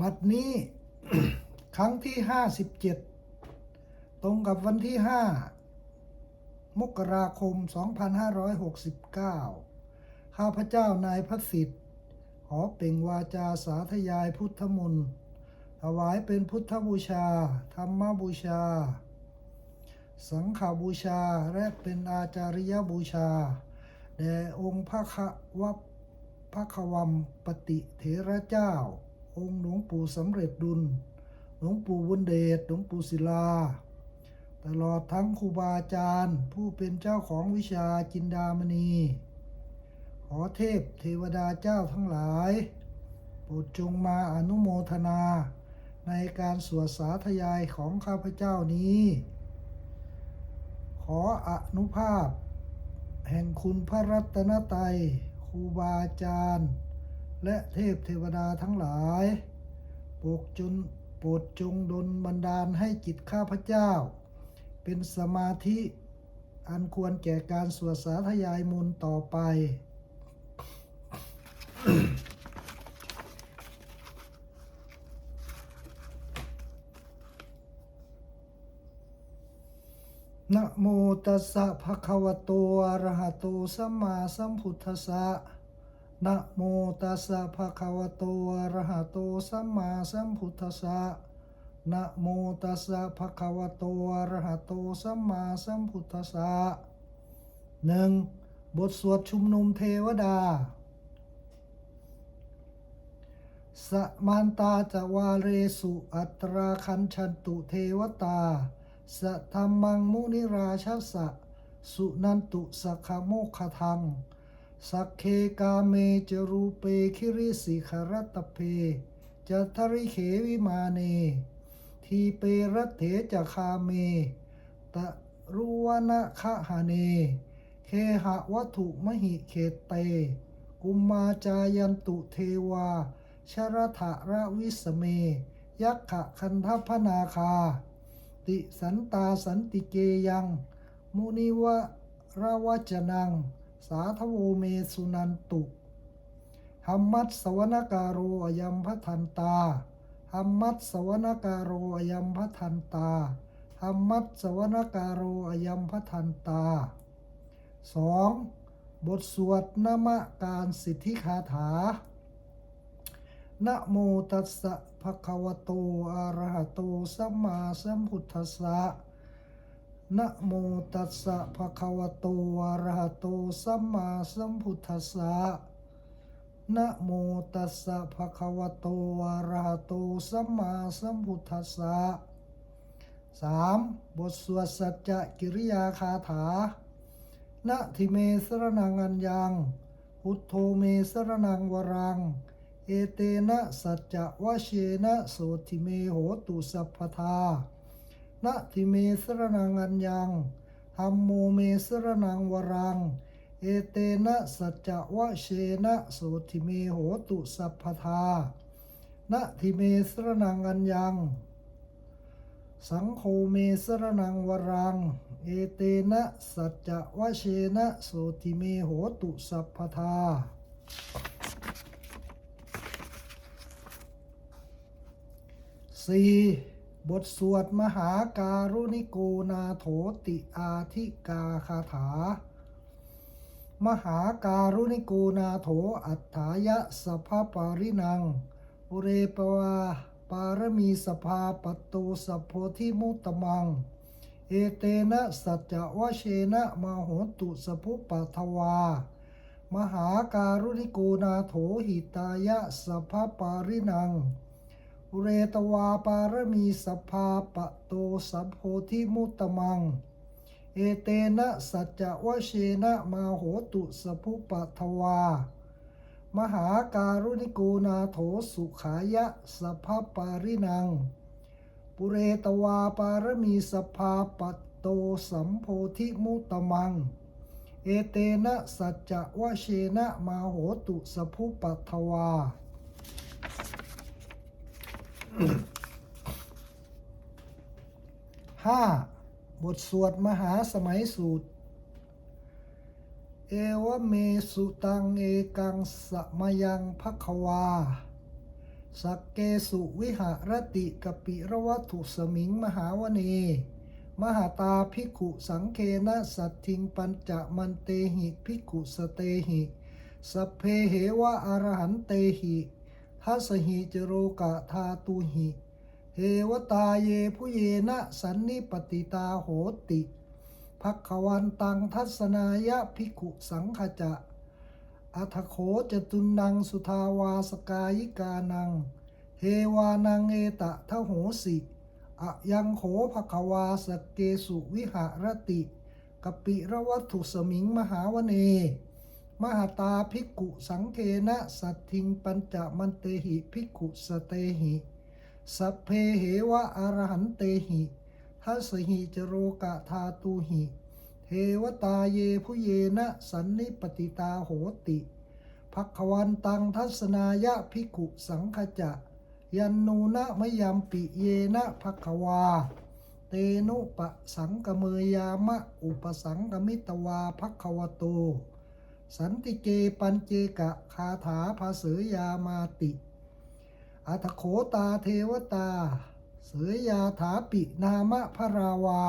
บัดนี้ครั้งที่ห้าสิบเจ็ดตรงกับวันที่ห้ามกราคม 2569 ข้าพเจ้านายพระสิทธิ์ขอเปล่งวาจาสาธยายพุทธมนต์ถวายเป็นพุทธบูชา ธรรมบูชา สังฆบูชาและเป็นอาจาริยบูชา แด่องค์พระควัพระควัมปติเถระเจ้า องค์หลวงปู่สำเร็จดุล หลวงปู่บุญเดช หลวงปู่ศิลา ตลอดทั้งครูบาอาจารย์ ผู้เป็นเจ้าของวิชาจินดามณี ขอเทพเทวดาเจ้าทั้งหลาย โปรดจงมาอนุโมทนา ในการสวดสาธยายของข้าพเจ้านี้ ขออนุภาพ แห่งคุณพระรัตนตรัยครูบาอาจารย์ และเทพเทวดาทั้งหลายโปรดจนโปรดจงดลบันดาลให้จิตข้าพเจ้า เป็นสมาธิอันควรแก่การสวดสาธยายมนต์ต่อไป นะโมตัสสะภะคะวะโตอะระหะโตสัมมาสัมพุทธัสสะ นะโมตัสสะภะคะวะโตอะระหะโตสัมมาสัมพุทธัสสะนะโมตัสสะภะคะวะโตอะระหะโตสัมมาสัมพุทธัสสะหนึ่งบทสวดชุมนุมเทวดา สมันตาจะวาเรสุอัตราคันชันตุเทวตา สธรรมังมุนิราชสะ สุนันตุสขโมคทัง สักเคกาเมจรูเปคิริสิขรัตเพจะทริเขวิมาเน ทีเปรเถจคาเม ตะรุวนะคะหาเน เคหะวัตถุมหิเขตเต กุมมาจายันตุเทวา ชรถะระวิสเม ยักขะคันทพนาคา ติสันตาสันติเกยัง มุนิวะระวจนัง สาธโวเมสุนันตุหัมมัตสวนการโรอยัมพทันตาหัมมัตสวนการโรอยัมพทันตาหัมมัตสวนการโรอยัมพทันตาสองบทสวดนามการสิทธิคาถา นะโมตัสสะภะคะวะโตอะระหะโตสัมมาสัมพุทธัสสะ นะโมตัสสะภะคะวะโตอะระหะโตสัมมาสัมพุทธัสสะนะโมตัสสะภะคะวะโตอะระหะโตสัมมาสัมพุทธัสสะสามบทสวดสัจจะกิริยาคาถานะทิเมสรนังอัญญัง พุทโธเมสรนังวรัง เอเตนะสัจจะวะเชนะโสติเมโหตุสัพพทา นะทิเมสรนังอัญญังธรรมโมเมสรนังวรัง เอเตนะสัจจวะเชนะโสติเมโหตุสัพพทานะทิเมสรนังอัญญัง สังโฆเมสรนังวรัง เอเตนะสัจจวะเชนะโสติเมโหตุสัพพทาสี่ บทสวดมหาการุณิโกนาโถติอาธิกาคาถา มหาการุณิโกนาโถอัฏฐายะสภาปารินังอุเรปวาปารมีสภาปตโตสัพโพธิมุตมัง เอเตนะสัจจะวะเชนะมโหตุสภุปัทวา มหาการุณิโกนาโถหิตายะสภาปารินัง เรตวาปารมีสภาปะโตสัพโพธิมุตมัง เอเตนะสัจจะวะเชนะมาโหตุสภุปะทวา มหาการุณิโกนาโถสุขายะสภาปารินัง ปุเรตวาปารมีสภาปะโตสัมโพธิมุตมัง เอเตนะสัจจะวะเชนะมาโหตุสภุปะทวา ห้าบทสวดมหาสมัยสูตร เอวเมสุตังเอกังสมยังภควา สักเกสุวิหารติกปิระวัตถุสมิงมหาวเน มหาตาภิกขุสังเคนะสัตทิงปัญจมันเตหิภิกขุสเตหิ สัพเพเหวะอรหันเตหิ ทัสหิจโรกะธาตุหิเฮวตาเยผู้เยนะสันนิปติตาโหติภักขวันตังทัศนายะภิกขุสังขจะอัทโขจตุนังสุทาวาสกายิกานัง เฮวานังเอตะทะโหสิอะยังโขภควาสเกสุวิหารติกปิระวัตถุสมิงมหาวเน มหาตาภิกขุสังเคนะสัตทิงปัญจมันเตหิภิกขุสเตหิสัพเพเหวะอรหันเตหิทัสหิจโรกะธาตุหิเทวตาเยผู้เยนะสันนิปติตาโหติภักขวันตังทัศนายะภิกขุสังขจะ ยันนูนะมยัมปิเยนะภักขวา เตนุปสังกเมยามะ อุปสังกมิตวาภักขวโต สันติเกปัญเจกะคาถาภาเสยามาติอัตโขตาเทวตา เสยยาถาปินามะพราวา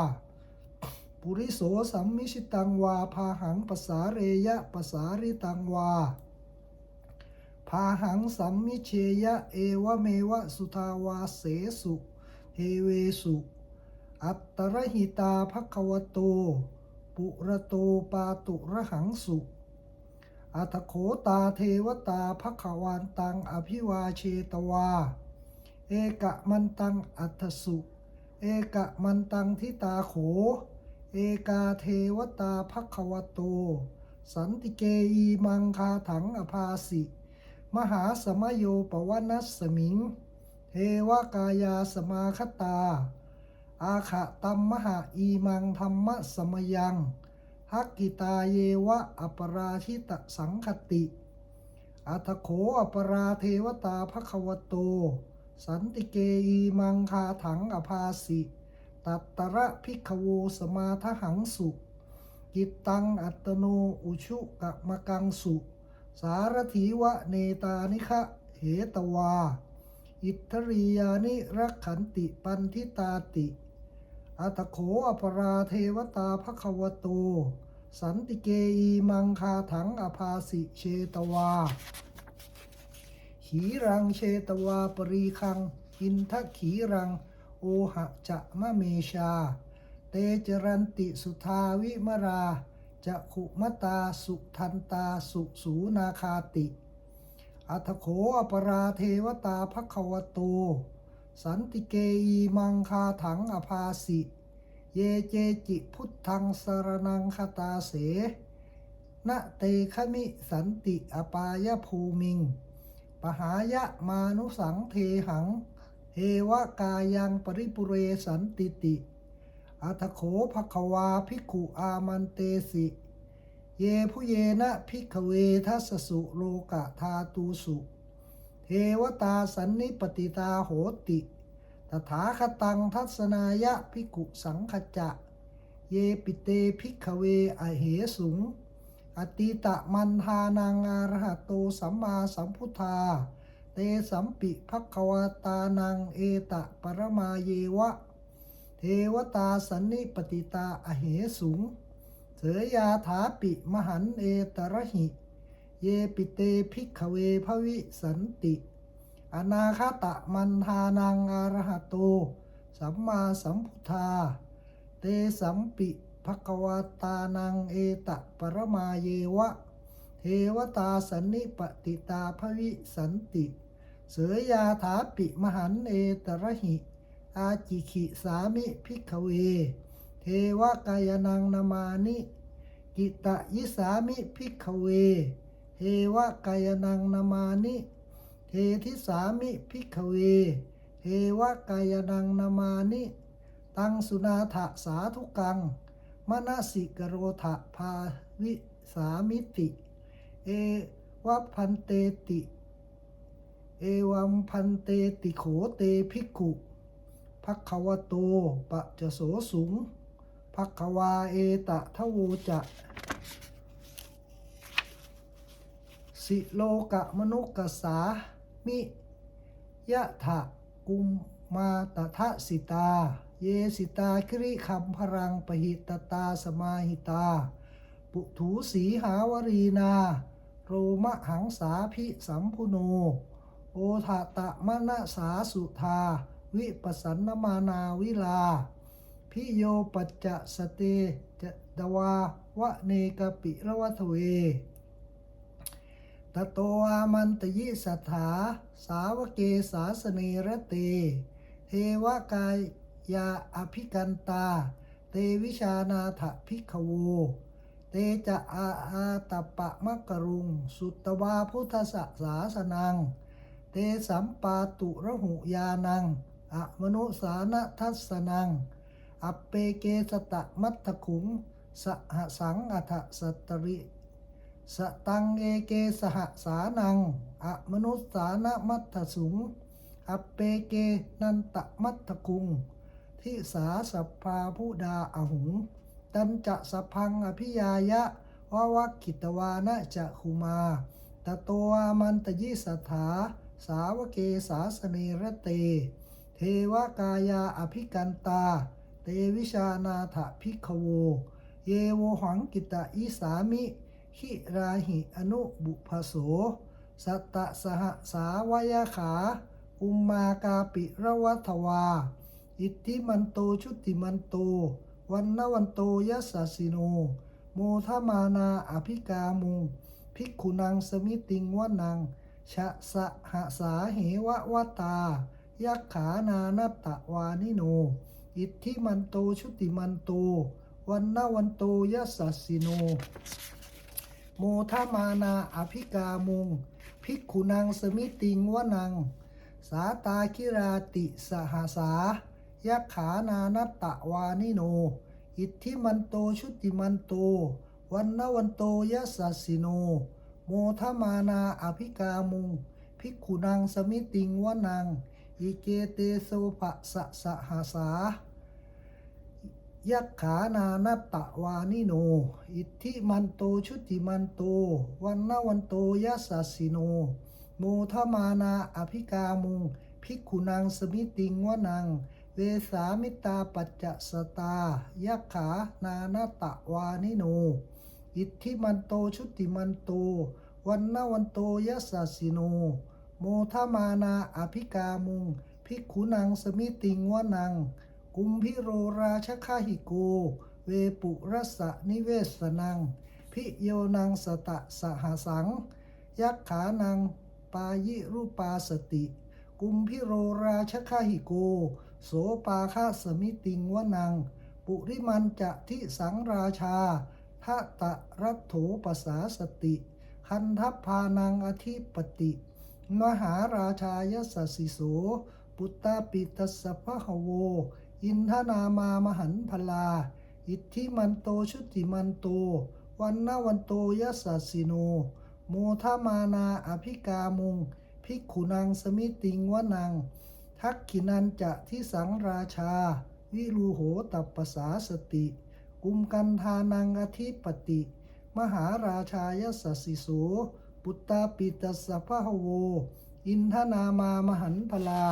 ปุริโสสัมมิชิตังวา พาหังปสาเรยะปสาริตังวา พาหังสัมมิเชยะเอวเมวะสุทาวาเสสุเทเวสุ อัตตรหิตาภควโต ปุระโตปาตุระหังสุ อัตโขตาเทวตาภควานตัง อภิวาเชตวา เอกะมันตังอัตสุ เอกะมันตังทิตาโข เอกาเทวตาภควโต สันติเกยีมังคาถังอภาสิ มหาสมโยปวนัสสมิง เทวกายาสมาคตา อาขะตัมมหาอีมังธรรมสมยัง ฮักกิตาเยวะอปราชิตสังคติ อัตโขอปราเทวตาภควโต สันติเกอีมังคาถังอภาสิ ตัตตระพิกโวสมาทหังสุกิตตังอัตโนอุชุกะมะกังสุ สารถีวะเนตานิคะเหตวา อิทธริยานิรักขันติปันทิตาติ อัตโขอปราเทวตาภควโต สันติเกอีมังคาถังอภาสิเชตวา ขีรังเชตวาปรีคัง อินทขีรัง โอหะจะมะเมชา เตจรันติสุทาวิมราจะขุมตาสุทันตาสุสูนาคาติ อัตโขอปราเทวตาภควโต สันติเกยีมังคาถังอภาสิ เยเจจิพุทธังสรนังคตาเสนะเตขมิสันติอปายภูมิง ปหายะมานุสังเทหังเฮวกายังปริปุเรสันติติ อัตโขภควาภิกขุอามันเตสิ เยผู้เยนะภิกขเวทัสสุโลกะธาตูสุ เทวตาสันนิปติตาโหติ ตถาคตังทัศนายะภิกุสังขจะ เยปิเตภิกขเวอเหสุง อติตะมันทานังอารหะโตสัมมาสัมพุทธา เตสัมปิภควตานังเอตะปรมาเยวะ เทวตาสันนิปติตาอเหสุง เสยยาถาปิมหันเอตระหิ เยปิเตภิกขเวภวิสันติ อนาคตะมันทานังอารหะโต สัมมาสัมพุทธา เตสัมปิภควาตานังเอตะปรมาเยวะ เทวตาสันนิปติตาภวิสันติ เสยยาถาปิมหันเอตระหิ อาจิขิสามิพิกเว เทวกายนังนามานิกิตะยิสามิพิกเว เทวกายนังนามานิ เททิสามิพิกเว เทวกายนังนามานิ ตังสุนาถสาธุกังมนสิกโรธะภาวิสามิติ เอวัพันเตติ เอวัมพันเตติโขเตภิกขุภักขวโตปะจะโสสุงภักขวาเอตะทะโวจะ สิโลกะมนุกสามิยะถะกุมมาตทะสิตา เยสิตาคริคัมพรังปหิตตาสมาหิตา ปุถูสีหาวรีนา โรมะหังสาพิสัมพุโน โอทะตะมะนะสาสุธา วิปสันนมานาวิลา พิโยปัจจะสเตจะดวาวะเนกปิระวัทเว ตโตอามันตยิสัทธา สาวเกสาสเนระเตเทวกายาอภิกันตา เตวิชานาถพิกขโว เตจะอาอาตปะมะกรุง สุตตวาพุทธสสาสนัง เตสัมปาตุระหุยานังอะมนุสานทัสนัง อัปเปเกสตะมัตถขุงสหสังอัฏสตริ สตังเอเกสหสานัง อะมนุสสานมัตถสุง อัปเปเกนันตะมัตถคุง ทิสาสัพพาผู้ดาอหุง ตันจะสพังอภิยายะวาวักขิตวานะจะคุมาตโตอามันตยิสถา สาวเกสาสเนระเต เทวกายาอภิกันตา เตวิชานาถพิกขโว เยโวหังกิตะอิสามิ หิราหิอนุบุพโส สัตตสหสาวยาขา อุมมากาปิระวัทวา อิทธิมันโตชุติมันโต วันนวันโตยัสสสิโน โมทมานาอภิกามุงภิกขุนังสมิติงวนัง ชะสะหะสาเหวะวตา ยักขานานัตตะวานิโน อิทธิมันโตชุติมันโต วันนวันโตยัสสสิโน โมทมานาอภิกามุง ภิกขุนังสมิติงวนัง สาตาคิราติสหสายักขานานัตตะวานิโน อิทธิมันโตชุติมันโต วันนวันโตยัสสสิโน โมทมานาอภิกามุง ภิกขุนังสมิติงวนัง อิเกเตโสภะสะสหสา ยักขานานัตตะวานิโน อิทธิมันโตชุติมันโต วันนวันโตยัสสสิโน โมทมานาอภิกามุง ภิกขุนังสมิติงวนัง เวสามิตาปัจจสตา ยักขานานัตตะวานิโน อิทธิมันโตชุติมันโต วันนวันโตยัสสสิโน โมทมานาอภิกามุง ภิกขุนังสมิติงวนัง กุมพิโรราชคาหิโก เวปุรัสสะนิเวสนัง พิโยนังสตะสหสัง ยักขานัง ปายิรูปาสติ กุมพิโรราชคาหิโก โสปาคาสมิติงวนัง ปุริมันจะทิสังราชาทะตะรัตโถปสาสติ คันทัพพานังอธิปติ มหาราชายสสสิโส ปุตตาปิตสสะพะโว อินทนามามหันพลา อิทธิมันโตชุติมันโต วันนวันโตยัสสสิโน โมทมานาอภิกามุง ภิกขุนังสมิติงวนัง ทักขินันจะที่สังราชา วิรูโหตัปปสาสติ กุมกันทานังอธิปติ มหาราชายสสสิโส ปุตตาปิตสสะพะหโว อินทนามามหันพลา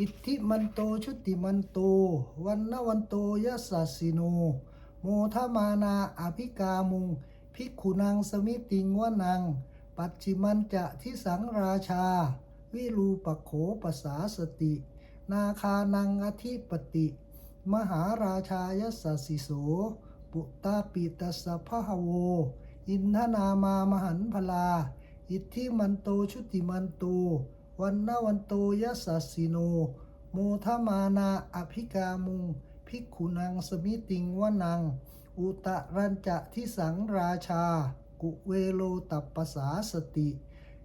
อิทธิมันโตชุติมันโตวันนวันโตยัสสสิโน โมทมานาอภิกามุงภิกขุนังสมิติงวนัง ปัจฉิมันจะทิสังราชา วิรูปโขปสาสติ นาคานังอธิปติ มหาราชายัสสสิโส ปุตตาปิตสสะพะหโว อินทนามามหันพลา อิทธิมันโตชุติมันโต วันนวันโตยัสสสิโน โมทมานาอภิกามุง ภิกขุนังสมิติงวนัง อุตรันจะทิสังราชา กุเวโลตัปปสาสติ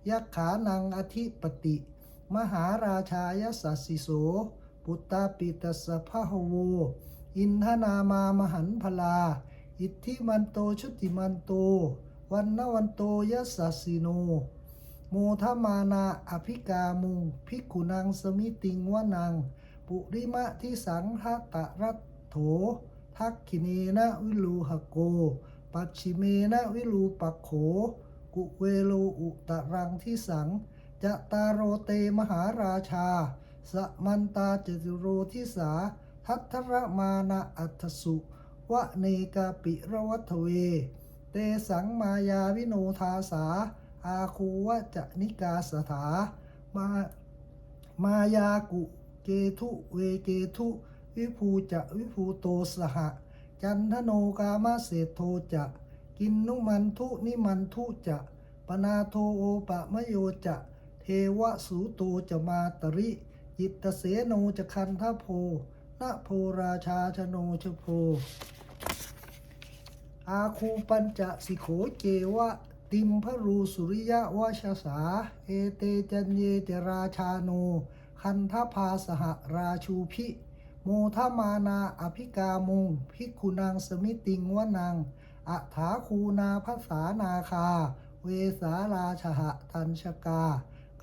ยักขานังอธิปติ มหาราชายัสสสิโส ปุตตาปิตสสะพะหโว อินทนามามหันพลา อิทธิมันโตชุติมันโต วันนวันโตยัสสสิโน มทมานาอภิกามุงภิกขุนังสมิติงวนังปุริมะที่สังหตะรัตโถ ทักขิเนนะวิลูหโก ปัจฉิเมนะวิลูปักโข กุเวโลอุตรังที่สังจะตาโรเตมหาราชา สมันตาจตุโรทิสา ทัทธรมานะอัตสุวะเนกาปิรวัตเว เตสังมายาวิโนทาสา อาคูวะจะนิกาสถามามายากุเกทุเวเกทุวิภูจะวิภูโตสหะ จันทโนกามาเศโทจะ กินนุมันทุนิมันทุจะปนาโทโอปะมะโยจะ เทวสูโตจะมาตริ จิตเสโนจะคันทโพนโพราชาชโนชโพอาคูปัญจะสิโขเจวะ ติมพรูสุริยะวชสา เอเตจันเยจราชาโน คันทภาสหราชูพิ โมทมานาอภิกามุงพิกขุนางสมิติงวนังอัฐาคูนาภาษานาคา เวสาราชหะทันชกา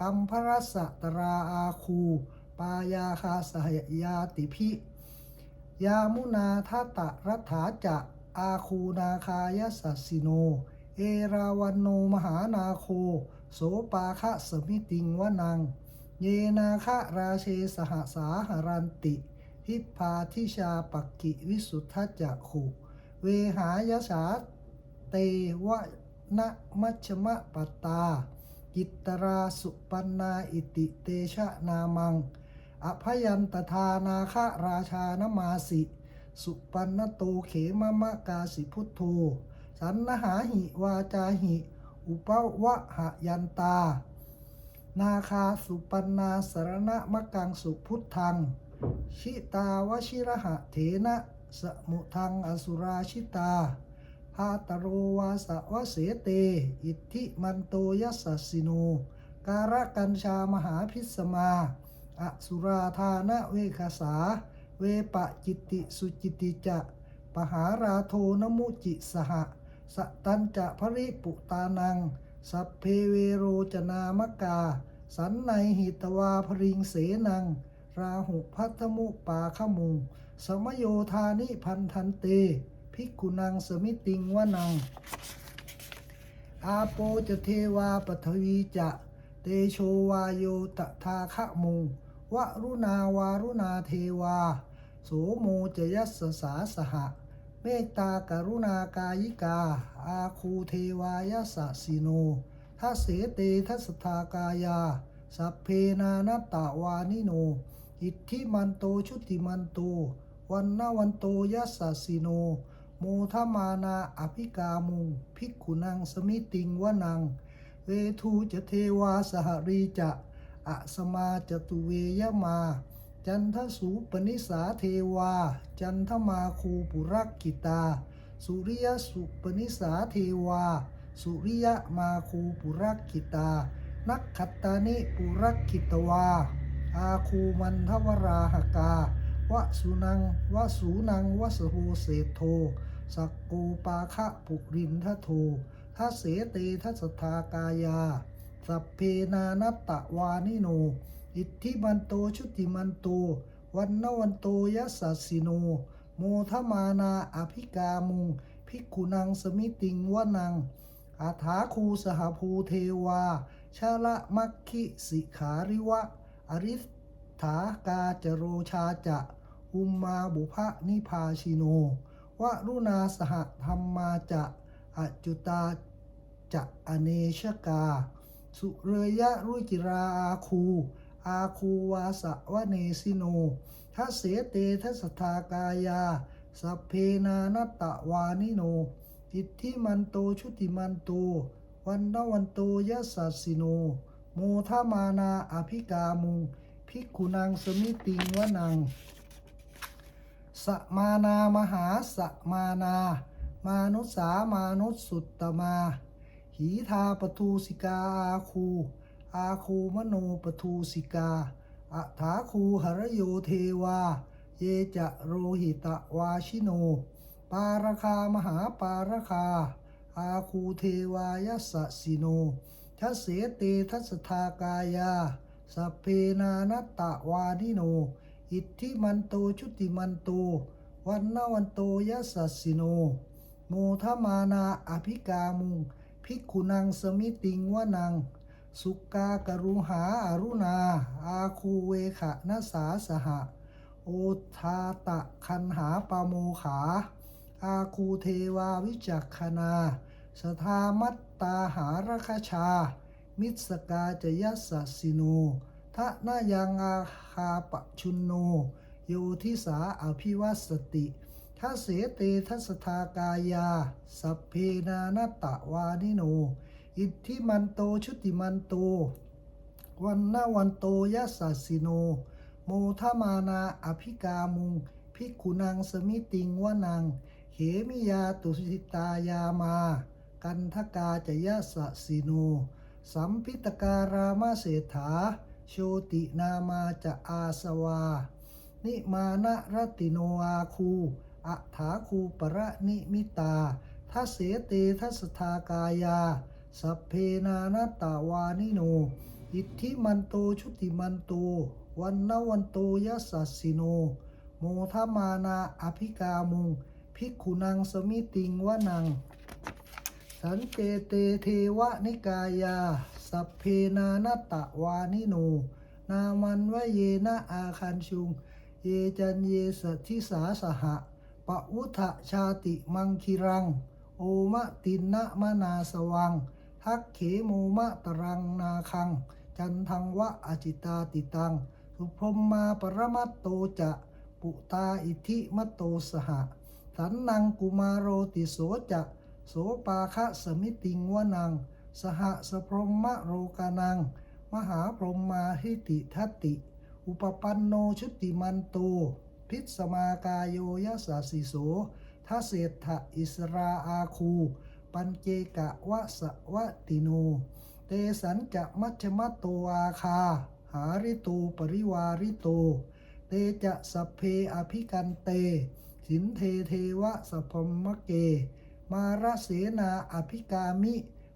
กัมพรัสตราอาคู ปายาคาสหยาติพิ ยามุนาทัตตะรัฐาจะอาคูนาคายสัสสิโน เอราวันโนมหานาโค โสปาคะสมิติงวนัง เยนาคะราเชสหสาหรันติ ทิพาทิชาปักกิวิสุทธจักขุ เวหายสาเตวะนะมัชมะปตา กิตตราสุปันนาอิติเตชะนามัง อภยันตทานาคะราชานมาสิ สุปันนโตเขมมะกาสิพุทโธ สันนหาหิวาจาหิ อุปวะหยันตา นาคาสุปันนาสรณะมะกังสุพุทธัง ชิตาวชิระหะเถนะสมุทังอสุราชิตาพาตโรวาสวะเสเต อิทธิมันโตยัสสสสิโน การะกัญชามหาพิสมาอสุราธานะเวคสา เวปะจิตติสุจิติจะ ปหาราโทนมุจิสหะ สตันจะภริปุตานัง สัพเพเวโรจนามกา สันในหิตวาพริงเสนัง ราหุพัทธมุปาขมุง สมโยธานิพันธันเต ภิกขุนังสมิติงวนัง อาโปจะเทวาปทวีจะ เตโชวาโยตถาคะมุงวรุณาวารุณาเทวา โสโมจะยัสสาสหะ มตตากรุณากายิกา อาคูเทวายสสสิโนทัสเสเตทัสทากายา สัพเพนานัตตาวานิโน อิทธิมันโตชุติมันโต วันนาวันโตยัสสิโน โมทมานาอภิกามุงภิกขุนังสมิติงวนัง เวทูจะเทวาสหรีจะ อะสมาจตุเวยมา จันทสูปนิสาเทวา จันทมาคูปุรักกิตา สุริยสุปนิสาเทวา สุริยมาคูปุรักกิตา นักขัตตานิปุรักกิตวา อาคูมันทวราหกาวสุนังวสูนังวสโหเศธโท สักโกปาคะปุรินทโททัเสเตทัสทากายา สัพเพนานัตตะวานิโน อิทธิมันโตชุติมันโต วันนวันโตยัสสสสิโน โมทมานาอภิกามุงภิกุนังสมิติงวนัง อาถาคูสหภูเทวา ชาละมัคคิสิขาริวะ อริสถากาจโรชาจะ อุมมาบุพะนิพาชิโนวรุณาสหธรรมาจะอจุตาจะอเนชกา สุเรยะรุจิราอาคู อาคูวาสะวะเนสิโนทัเสเตทัสทากายา สัพเพนานัตตะวานิโน อิทธิมันโตชุติมันโต วันนวันโตยัสสสสิโน โมทามานาอภิกามุงภิกขุนังสมิติงวนังสมานามหาสมานา มานุสามานุสุตตมา หีทาปทูสิกาอาคู อาคูมโนปทูสิกาอัฐาคูหรโยเทวา เยจะโรหิตะวาชิโน ปาราคามหาปาราคา อาคูเทวายสสสิโนทัสเสเตทัสทากายาสัพเพนานัตตะวานิโน อิทธิมันโตชุติมันโต วันนวันโตยัสสสสิโน โมทมานาอภิกามุง ภิกขุนังสมิติงวนัง สุกากรุหาอารุณา อาคูเวขะนสาสหะ โอทาตะคันหาปโมขา อาคูเทวาวิจักขณาสทามัตตาหารคชา มิสกาจยัสสะสิโนทะนายังอาคาปชุนโน โยทิสาอภิวัสติทัเสเตทัสทากายา สัพเพนานตะวานิโน อิทธิมันโตชุติมันโต วันนาวันโตยัสสะสิโน โมทมานาอภิกามุงภิกุนังสมิติงวนังเขมิยาตุสิตายามา กันทกาจยสสสิโน สัมพิตการามเศรษฐา โชตินามาจะอาสวา นิมานะรติโนอาคูอัฐาคูประนิมิตาทัเสเตทัสทากายา สัพเพนานตาวานิโน อิทธิมันโตชุติมันโต วันนวันโตยัสสสสิโน โมทมานาอภิกามุงภิกขุนังสมิติงวนัง สันเตเตเทวนิกายา สัพเพนานตะวานิโน นามันวะเยนะอาคันชุง เยจันเยสทิสาสหะปะวุทะชาติมังคิรัง โอมะตินนะมนาสวัง ทักเขโมมะตรังนาคัง จันทังวะอจิตาติตัง สุพรมมาปรมัตโตจะปุตาอิทิมตโตสหะ สันนังกุมารโรติโสจะโสปาคะสมิติงวนัง สหสพรหมโรกานัง มหาพรมมาหิติทัตติ อุปปันโนชุติมันโต พิสมากายโยยัสสะสิโสทัเศรษฐอิสราอาคู ปัญเจกะวะสะวะติโน เตสันจะมัชมัตโตอาคา หาริโตปริวาริโต เตจะสัพเพอภิกันเต สินเทเทวะสพพมะเก มาระเสนาอภิกามิ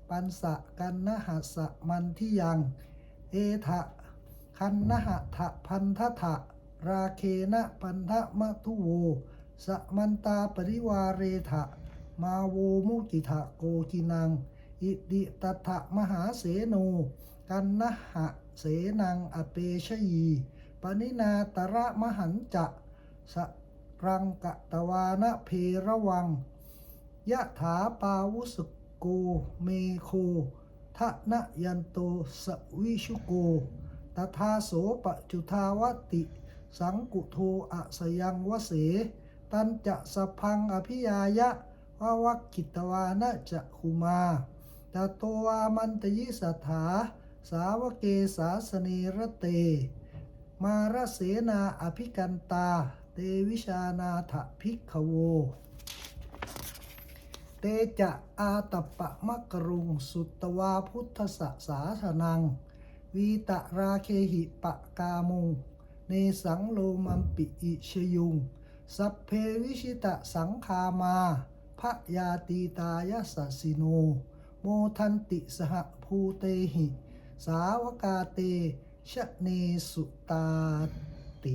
ปันสะกันนหัสะมันทิยัง เอทะคันนหะทะพันทะทะราเคนะพันธะมะทุโวสะมันตาปริวาเรทะ มาโวมุกิทะโกกินัง อิดิตถะมหาเสโน กันนหะเสนังอเปชยีปนินาตระมหันจะสรังกะตวานะเพระวัง ยะถาปาวุสโกเมโคทะนะยันโตสวิชุโกตถาโสปจุทาวติ สังกุโทอะสยังวเส ตันจะสพพังอภิยายะ วาวักกิตวานะจะคุมาตโตวามันตยิสถาสาวเกสาสเนระเต มารเสนาอภิกันตา เตวิชานาถภิกขโว เตจะอาตปะมะกรุง สุตตวาพุทธสสาสนัง วีตะราเคหิปะกามุง เนสังโลมัมปิอิชยุง สัพเพวิชิตะสังคามา พระยาตีตายสสสิโน โมทันติสหภูเตหิ สาวกาเตชะเนสุตาติ